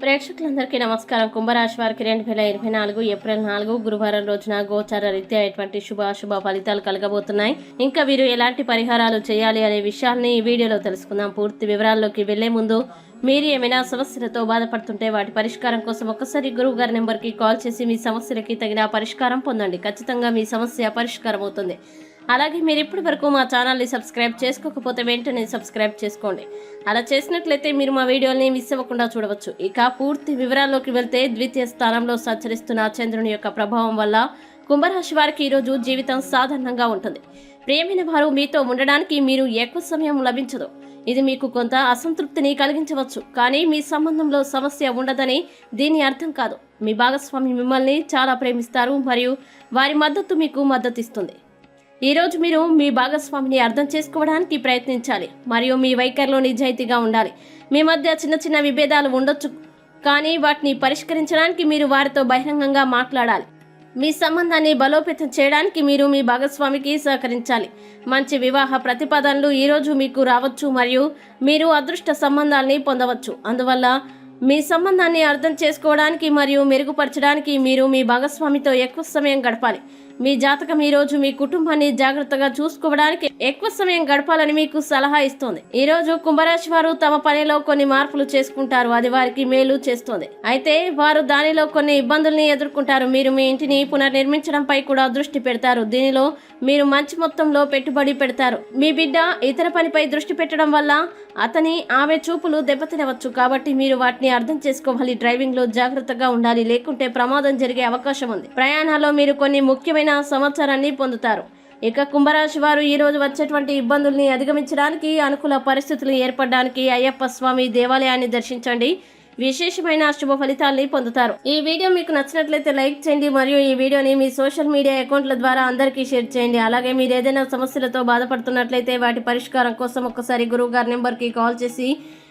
ప్రేక్షకులందరికీ నమస్కారం. కుంభరాశి వారికి రెండు వేల ఇరవై నాలుగు ఏప్రిల్ నాలుగు గురువారం రోజున గోచార రీత్యా ఎటువంటి శుభాశుభ ఫలితాలు కలగబోతున్నాయి. ఇంకా వీరు ఎలాంటి పరిహారాలు చేయాలి అనే విషయాల్ని ఈ వీడియోలో తెలుసుకుందాం. పూర్తి వివరాల్లోకి వెళ్ళే ముందు మీరు ఏమైనా సమస్యలతో బాధపడుతుంటే వాటి పరిష్కారం కోసం ఒక్కసారి గురువు గారి నెంబర్కి కాల్ చేసి మీ సమస్యలకి తగిన పరిష్కారం పొందండి. ఖచ్చితంగా మీ సమస్య పరిష్కారం అవుతుంది అలాగే మీరు ఇప్పటి వరకు మా ఛానల్ని సబ్స్క్రైబ్ చేసుకోకపోతే వెంటనే సబ్స్క్రైబ్ చేసుకోండి. అలా చేసినట్లయితే మీరు మా వీడియోని మిస్ అవ్వకుండా చూడవచ్చు. ఇక పూర్తి వివరాల్లోకి వెళ్తే ద్వితీయ స్థానంలో సంచరిస్తున్న చంద్రుని యొక్క ప్రభావం వల్ల కుంభరాశి వారికి ఈరోజు జీవితం సాధారణంగా ఉంటుంది. ప్రియమైన వారు మీతో ఉండడానికి మీరు ఎక్కువ సమయం లభించదు. ఇది మీకు కొంత అసంతృప్తిని కలిగించవచ్చు. కానీ మీ సంబంధంలో సమస్య ఉండదని దీని అర్థం కాదు. మీ భాగస్వామి మిమ్మల్ని చాలా ప్రేమిస్తారు మరియు వారి మద్దతు మీకు మద్దతు ఈరోజు మీరు మీ భాగస్వామిని అర్థం చేసుకోవడానికి ప్రయత్నించాలి. మరియు మీ వైఖరిలో నిజాయితీగా ఉండాలి. మీ మధ్య చిన్న చిన్న విభేదాలు ఉండొచ్చు. కానీ వాటిని పరిష్కరించడానికి మీరు వారితో బహిరంగంగా మాట్లాడాలి. మీ సంబంధాన్ని బలోపేతం చేయడానికి మీరు మీ భాగస్వామికి సహకరించాలి. మంచి వివాహ ప్రతిపాదనలు ఈరోజు మీకు రావచ్చు మరియు మీరు అదృష్ట సంబంధాల్ని పొందవచ్చు. అందువల్ల మీ సంబంధాన్ని అర్థం చేసుకోవడానికి మరియు మెరుగుపరచడానికి మీరు మీ భాగస్వామితో ఎక్కువ సమయం గడపాలి. మీ జాతకం ఈ రోజు మీ కుటుంబాన్ని జాగ్రత్తగా చూసుకోవడానికి ఎక్కువ సమయం గడపాలని మీకు సలహా ఇస్తుంది. ఈ రోజు కుంభరాశి వారు తమ పనిలో కొన్ని మార్పులు చేసుకుంటారు. అది వారికి మేలు చేస్తుంది. అయితే వారు దానిలో కొన్ని ఇబ్బందుల్ని ఎదుర్కొంటారు. మీరు మీ ఇంటిని పునర్నిర్మించడంపై కూడా దృష్టి పెడతారు. దీనిలో మీరు మంచి మొత్తంలో పెట్టుబడి పెడతారు. మీ బిడ్డ ఇతర పనిపై దృష్టి పెట్టడం వల్ల అతని ఆమె చూపులు దెబ్బతినవచ్చు. కాబట్టి మీరు వాటిని అర్థం చేసుకోవాలి. డ్రైవింగ్లో జాగ్రత్తగా ఉండాలి. లేకుంటే ప్రమాదం జరిగే అవకాశం ఉంది. ప్రయాణాల్లో మీరు కొన్ని ముఖ్యమైన సమాచారాన్ని పొందుతారు. ఇక కుంభరాశి వారు ఈరోజు వచ్చేటువంటి ఇబ్బందుల్ని అధిగమించడానికి అనుకూల పరిస్థితులు ఏర్పడడానికి అయ్యప్ప స్వామి దేవాలయాన్ని దర్శించండి. విశేషమైన శుభ ఫలితాల్ని పొందుతారు. ఈ వీడియో మీకు నచ్చినట్లయితే లైక్ చేయండి మరియు ఈ వీడియోని మీ సోషల్ మీడియా అకౌంట్ల ద్వారా అందరికీ షేర్ చేయండి. అలాగే మీరు ఏదైనా సమస్యలతో బాధపడుతున్నట్లయితే వాటి పరిష్కారం కోసం ఒక్కసారి గురువు గారి నెంబర్కి కాల్ చేసి